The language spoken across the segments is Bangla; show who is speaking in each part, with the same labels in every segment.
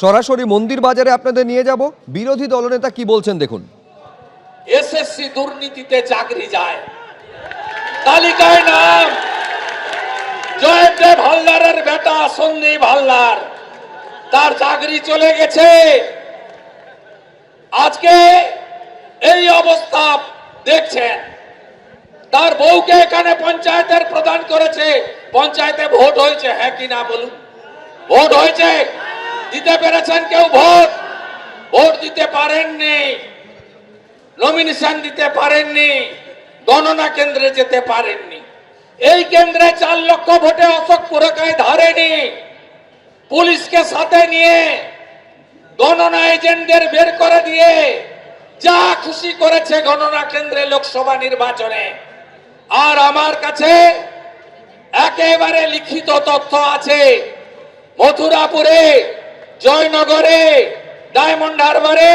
Speaker 1: সরাসরি মন্দির বাজারে আপনাদের নিয়ে যাব। বিরোধী দলনেতা কি বলছেন দেখুন।
Speaker 2: এসএসসি দুর্নীতিতে চাকরি যায়। তালিকায় নাম। জয়দেব হালদারের বেটা সন্দীপ হালদার। তার চাকরি চলে গেছে। আজকে এই অবস্থা দেখছেন। তার বউকে এখানে পঞ্চায়েতের প্রদান করেছে। পঞ্চায়েতে ভোট হয়েছে হ্যাঁ কি না বলুন? ভোট হয়েছে। দিতে পেরেছেন কেউ ভোট? ভোট দিতে পারেননি। নমিনেশন দিতে পারেননি। গণনা কেন্দ্রে যেতে পারেননি। এই কেন্দ্রে চার লক্ষ ভোটে অশোক পুরকায় ধরেনি। পুলিশকে সাথে নিয়ে গণনা এজেন্টদের বের করে দিয়ে যা খুশি করেছে গণনা কেন্দ্রে লোকসভা নির্বাচনে। আর আমার কাছে একেবারে লিখিত তথ্য আছে। মথুরাপুরে জয়নগরে, ডায়মন্ড হারবারে,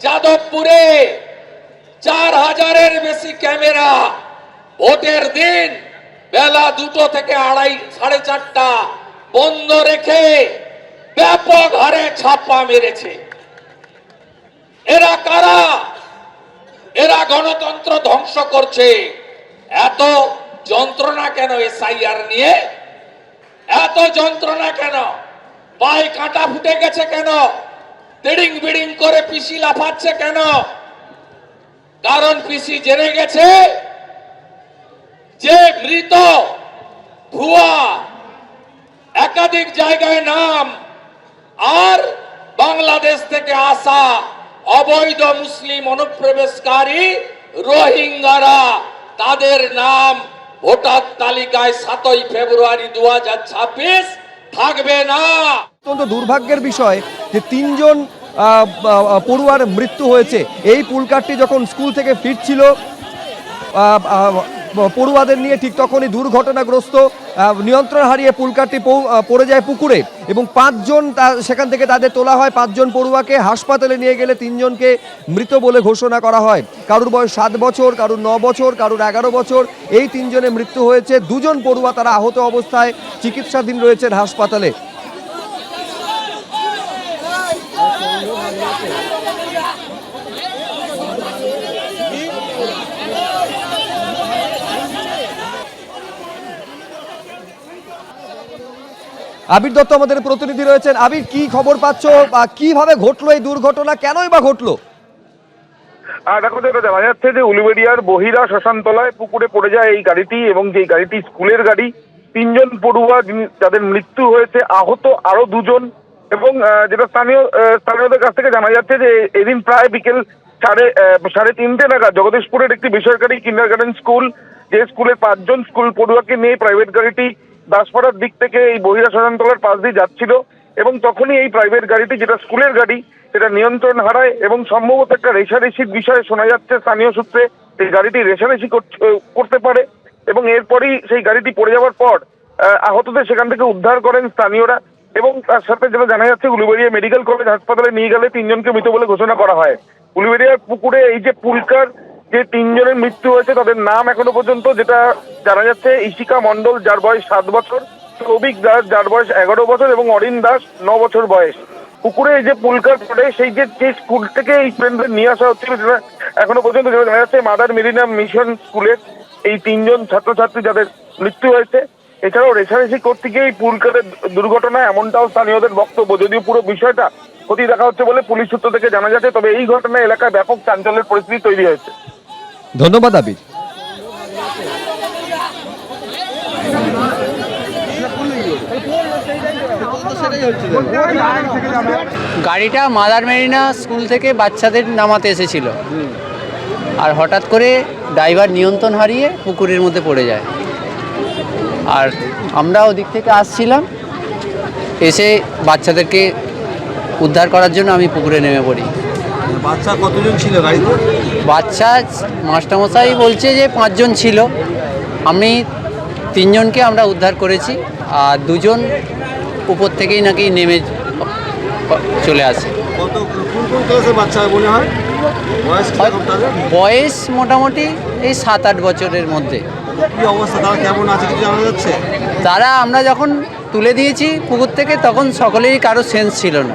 Speaker 2: যাদবপুরে, চার হাজারের বেশি ক্যামেরা। ভোটের দিন বেলা দুটো থেকে আড়াই, সাড়ে চারটা বন্ধ রেখে ব্যাপক হারে ছাপ্পা মেরেছে। এরা কারা? এরা গণতন্ত্র ধ্বংস করছে। এত যন্ত্রণা কেন এসআইআর নিয়ে? এত যন্ত্রণা কেন? পায়ে কাঁটা ফুটে গেছে কেন? তিড়িং বিড়িং করে পিসি লাফাচ্ছে কেন? কারণ পিসি জেনে গেছে যে মৃত ভুয়া একাধিক জায়গায় নাম আর বাংলাদেশ থেকে আসা অবৈধ মুসলিম অনুপ্রবেশকারী রোহিঙ্গারা, তাদের নাম ভোটার তালিকায় সাতই ফেব্রুয়ারি দু হাজার ছাব্বিশ থাকবে না।
Speaker 1: অত্যন্ত দুর্ভাগ্যের বিষয় যে তিনজন পড়ুয়ার মৃত্যু হয়েছে। এই পুলকারটি যখন স্কুল থেকে ফিরছিল পড়ুয়াদের নিয়ে ঠিক তখনই দুর্ঘটনাগ্রস্ত নিয়ন্ত্রণ হারিয়ে পুলকারটি পড়ে যায় পুকুরে এবং পাঁচজন সেখান থেকে তাদের তোলা হয়। পাঁচজন পড়ুয়াকে হাসপাতালে নিয়ে গেলে তিনজনকে মৃত বলে ঘোষণা করা হয়। কারুর বয়স সাত বছর, কারুর ন বছর, কারুর এগারো বছর, এই তিনজনের মৃত্যু হয়েছে। দুজন পড়ুয়া তারা আহত অবস্থায় চিকিৎসাধীন রয়েছেন হাসপাতালে। আবির দত্ত আমাদের প্রতিনিধি রয়েছেন। আবির, কি খবর পাচ্ছ? বা কীভাবে ঘটলো এই দুর্ঘটনা? কেনই বা ঘটলো?
Speaker 3: দেখো যেটা জানা যাচ্ছে যে উলুবেড়িয়ার বহিরা শ্মশানতলায় পুকুরে পড়ে যায় এই গাড়িটি এবং যে গাড়িটি স্কুলের গাড়ি, তিনজন পড়ুয়া যাদের মৃত্যু হয়েছে, আহত আরও দুজন এবং যেটা স্থানীয় স্থানীয়দের কাছ থেকে জানা যাচ্ছে যে এদিন প্রায় বিকেল সাড়ে সাড়ে তিনটে নাগাদ জগদীশপুরের একটি বেসরকারি কিন্ডার গার্ডেন স্কুল যে স্কুলের পাঁচজন স্কুল পড়ুয়াকে নিয়ে প্রাইভেট গাড়িটি দাসপাড়ার দিক থেকে এই বহিরা শ্মশানতলার পাশ দিয়ে যাচ্ছিল এবং তখনই এই প্রাইভেট গাড়িটি, যেটা স্কুলের গাড়ি, সেটা নিয়ন্ত্রণ হারায় এবং সম্ভবত একটা রেশারেশির বিষয়ে শোনা যাচ্ছে স্থানীয় সূত্রে এই গাড়িটি রেশারেশি করতে পারে এবং এরপরই সেই গাড়িটি পড়ে যাওয়ার পর আহতদের সেখান থেকে উদ্ধার করেন স্থানীয়রা এবং তার সাথে যেটা জানা যাচ্ছে উলুবেড়িয়া মেডিকেল কলেজ হাসপাতালে নিয়ে গেলে তিনজনকে মৃত বলে ঘোষণা করা হয়। উলুবেড়িয়ার পুকুরে এই যে পুলকার যে তিনজনের মৃত্যু হয়েছে তাদের নাম এখনও পর্যন্ত, যেটা জানা যাচ্ছে ইশিকা মন্ডল যার বয়স সাত বছর, সৌভিক দাস, যার বয়স এগারো বছর এবং অরিন দাস ন বছর বয়স। পুকুরে এই যে পুলকার পড়ে, সেই যে স্কুল থেকে এই স্টুডেন্টদের নিয়ে আসা হচ্ছিল যেটা এখনও পর্যন্ত যেটা জানা যাচ্ছে, মাদার মেরিনা মিশন স্কুলের এই তিনজন ছাত্রছাত্রী যাদের মৃত্যু হয়েছে। এছাড়াও রেশারেশি করতে গিয়ে এই পুলকারের দুর্ঘটনা এমনটাও স্থানীয়দের বক্তব্য। যদিও পুরো বিষয়টা ক্ষতি দেখা হচ্ছে বলে পুলিশ সূত্র থেকে জানা যাচ্ছে, তবে এই ঘটনায় এলাকায় ব্যাপক চাঞ্চল্যের পরিস্থিতি তৈরি হয়েছে।
Speaker 1: ধন্যবাদ, আবির।
Speaker 4: গাড়িটা মাদার মেরিনা স্কুল থেকে বাচ্চাদের নামাতে এসেছিল। আর হঠাৎ করে ড্রাইভার নিয়ন্ত্রণ হারিয়ে পুকুরের মধ্যে পড়ে যায়। আর আমরা ওদিক থেকে আসছিলাম, এসে বাচ্চাদেরকে উদ্ধার করার জন্য আমি পুকুরে নেমে পড়ি।
Speaker 5: বাচ্চা কতজন ছিল গাড়িতে?
Speaker 4: বাচ্চা মাস্টারমশাই বলছে যে পাঁচজন ছিল। আমি তিনজনকে আমরা উদ্ধার করেছি আর দুজন উপর থেকেই নাকি নেমে চলে আসে।
Speaker 5: কত কোন কোন ক্লাসের বাচ্চা মনে হয়? বয়স
Speaker 4: মোটামুটি এই সাত আট বছরের মধ্যে।
Speaker 5: তারা
Speaker 4: আমরা যখন তুলে দিয়েছি পুকুর থেকে তখন সকলেরই কারও সেন্স ছিল না।